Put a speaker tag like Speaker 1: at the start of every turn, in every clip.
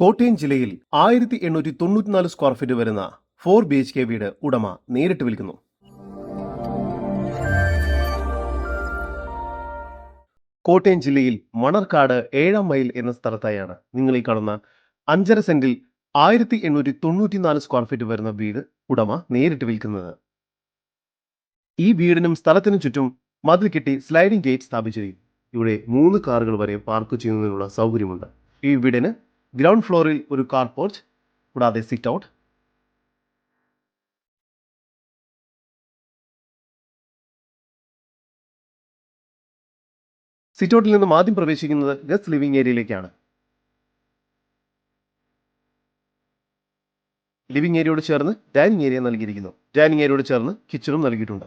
Speaker 1: കോട്ടയം ജില്ലയിൽ ആയിരത്തി എണ്ണൂറ്റി തൊണ്ണൂറ്റിനാല് സ്ക്വയർ ഫീറ്റ് വരുന്ന ഫോർ ബി എച്ച് കെ വീട് ഉടമ നേരിട്ട് വിൽക്കുന്നു. കോട്ടയം ജില്ലയിൽ മണർക്കാട് ഏഴാം മൈൽ എന്ന സ്ഥലത്തായാണ് നിങ്ങൾ ഈ കാണുന്ന അഞ്ചര സെന്റിൽ ആയിരത്തി എണ്ണൂറ്റി തൊണ്ണൂറ്റിനാല് സ്ക്വയർ ഫീറ്റ് വരുന്ന വീട് ഉടമ നേരിട്ട് വിൽക്കുന്നത്. ഈ വീടിനും സ്ഥലത്തിനും ചുറ്റും മതിൽ കെട്ടി സ്ലൈഡിംഗ് ഗേറ്റ് സ്ഥാപിച്ചിരിക്കും ഇവിടെ മൂന്ന് കാറുകൾ വരെ പാർക്ക് ചെയ്യുന്നതിനുള്ള സൗകര്യമുണ്ട്. ഈ വീടിന് ഗ്രൗണ്ട് ഫ്ലോറിൽ ഒരു കാർ പോർച്ച് കൂടാതെ സിറ്റ് ഔട്ട് സിറ്റ് ഔട്ടിൽ നിന്നും ആദ്യം പ്രവേശിക്കുന്നത് ഗസ്റ്റ് ലിവിംഗ് ഏരിയയിലേക്കാണ് ലിവിംഗ് ഏരിയയോട് ചേർന്ന് ഡൈനിങ് ഏരിയ നൽകിയിരിക്കുന്നു. ഡൈനിങ് ഏരിയയോട് ചേർന്ന് കിച്ചണും നൽകിയിട്ടുണ്ട്.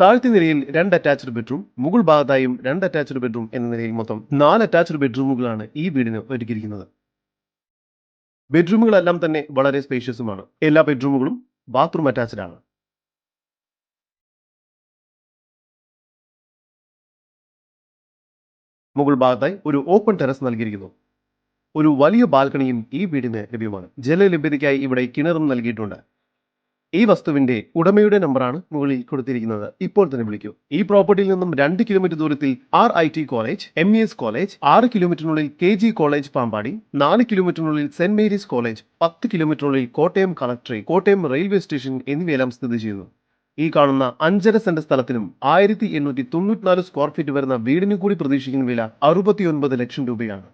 Speaker 1: താഴത്തെ നിലയിൽ രണ്ട് അറ്റാച്ച്ഡ് ബെഡ്റൂം മുകൾ ഭാഗത്തായും രണ്ട് അറ്റാച്ച്ഡ് ബെഡ്റൂം എന്ന നിലയിൽ മൊത്തം നാല് അറ്റാച്ച്ഡ് ബെഡ്റൂമുകളാണ് ഈ വീടിന് ഒരുക്കിയിരിക്കുന്നത്. ബെഡ്റൂമുകളെല്ലാം തന്നെ വളരെ സ്പേഷ്യസുമാണ് എല്ലാ ബെഡ്റൂമുകളും ബാത്റൂം അറ്റാച്ച്ഡ് ആണ്. മുകൾ ഭാഗത്തായി ഒരു ഓപ്പൺ ടെറസ് നൽകിയിരിക്കുന്നു. ഒരു വലിയ ബാൽക്കണിയും ഈ വീടിന് ലഭ്യമാണ്. ജലലഭ്യതയ്ക്കായി ഇവിടെ കിണറും നൽകിയിട്ടുണ്ട്. ഈ വസ്തുവിന്റെ ഉടമയുടെ നമ്പറാണ് മുകളിൽ കൊടുത്തിരിക്കുന്നത്. ഇപ്പോൾ തന്നെ വിളിക്കൂ. ഈ പ്രോപ്പർട്ടിയിൽ നിന്നും രണ്ട് കിലോമീറ്റർ ദൂരത്തിൽ R I T college M E S college ആറ് കിലോമീറ്ററിനുള്ളിൽ കെ ജി കോളേജ് പാമ്പാടി നാല് കിലോമീറ്ററിനുള്ളിൽ സെന്റ് മേരീസ് കോളേജ് പത്ത് കിലോമീറ്ററിനുള്ളിൽ Kottayam collectorate Kottayam railway station എന്നിവയെല്ലാം സ്ഥിതി ചെയ്യുന്നു. ഈ കാണുന്ന അഞ്ചര സെന്റ് സ്ഥലത്തിനും ആയിരത്തി എണ്ണൂറ്റി തൊണ്ണൂറ്റിനാല് സ്ക്വയർ ഫീറ്റ് വരുന്ന വീടിനും കൂടി പ്രതീക്ഷിക്കുന്ന വില അറുപത്തിയൊൻപത് ലക്ഷം രൂപയാണ്.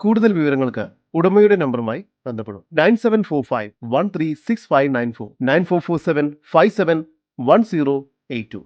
Speaker 1: കൂടുതൽ വിവരങ്ങൾക്ക് ഉടമയുടെ നമ്പറുമായി ബന്ധപ്പെടും. Nine seven four five one three six five nine four nine four four seven five seven one zero eight two.